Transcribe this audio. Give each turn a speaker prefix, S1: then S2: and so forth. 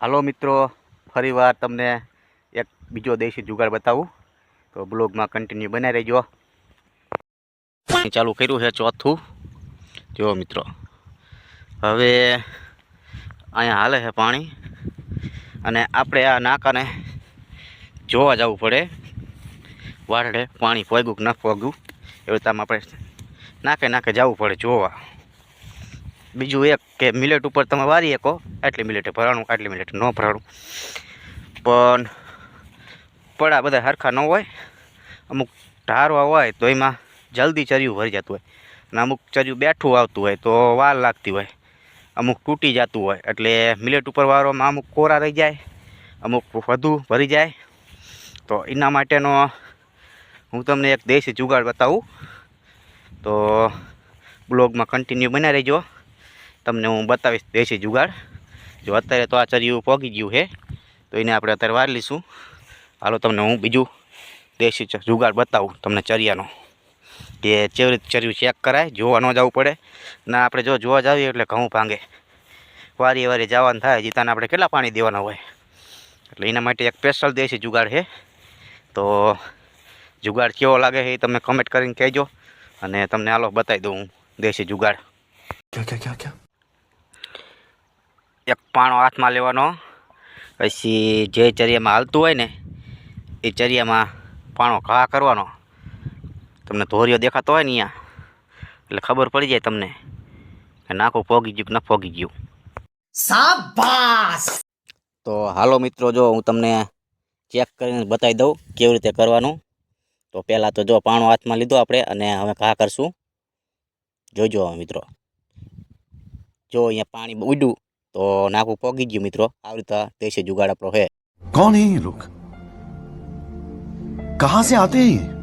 S1: હાલો મિત્રો, ફરીવાર તમને એક બીજો દેશી જુગાડ બતાવું. તો બ્લોગમાં કન્ટિન્યુ બનાવી રહેજો. ચાલુ કર્યું છે ચોથું. જો મિત્રો, હવે અહીંયા હાલે છે પાણી. અને આપણે આ નાકાને જોવા જવું પડે. વારડે પાણી પોગ્યું કે ન પોગ્યું એવી રીતે આપણે નાકે નાકે જવું પડે જોવા. બીજું એક કે મિલેટ ઉપર તમે વારી શકો. આટલી મિલેટે ભરાણું, આટલી મિલેટે ન ભરાણું. પણ પડા બધા સરખા ન હોય. અમુક ઢારવા હોય તો એમાં જલ્દી ચર્યું ભરી જતું હોય. અને અમુક ચર્યું બેઠું આવતું હોય તો વાર લાગતી હોય. અમુક તૂટી જતું હોય એટલે મિલેટ ઉપર વારવામાં અમુક કોરા રહી જાય, અમુક વધુ ભરી જાય. તો એના માટેનો હું તમને એક દેશી જુગાડ બતાવું. તો બ્લોગમાં કન્ટિન્યુ બનાવી રહેજો. તમને હું બતાવીશ દેશી જુગાડ. જો અત્યારે તો આ ચરિયું પોગી ગયું છે, તો એને આપણે અત્યારે વાર લઈશું. હાલો, તમને હું બીજું દેશી જુગાડ બતાવું તમને ચરિયાનો. કે ચેવી ચર્યું ચેક કરાય, જોવા ન જવું પડે. ના, આપણે જો જોવા જાવીએ એટલે ઘઉં ભાંગે. વારી વારી જવાનું થાય જીતાને આપણે કેટલા પાણી દેવાના હોય? એટલે એના માટે એક સ્પેશિયલ દેશી જુગાડ છે. તો જુગાડ કેવો લાગે છે એ તમે કમેન્ટ કરીને કહેજો. અને તમને હાલો બતાવી દઉં હું દેશી જુગાડ.
S2: ક્યાં ક્યાં ક્યાં ક્યાં?
S1: એક પાણો હાથમાં લેવાનો. પછી જે ચરિયામાં હાલતું હોય ને એ ચરિયામાં પાણો ઘા કરવાનો. તમને ધોરિયો દેખાતો હોય ને અહીંયા એટલે ખબર પડી જાય તમને કે નાખું ફોગી ગયું કે ન ફોગી ગયું.
S3: શાબાશ!
S1: તો હાલો મિત્રો જો હું તમને ચેક કરીને બતાવી દઉં કેવી રીતે કરવાનું. તો પહેલાં તો જો પાણો હાથમાં લીધો આપણે અને હવે ઘા કરશું. જોજો હવે મિત્રો. જો અહીંયા પાણી ઉડ્યું. તો નાકું પોગી ગયું મિત્રો. આવી રીતે દેશી જુગાડ આપણો
S2: હે. કોણ હે લોક? કહા સે આતે હે?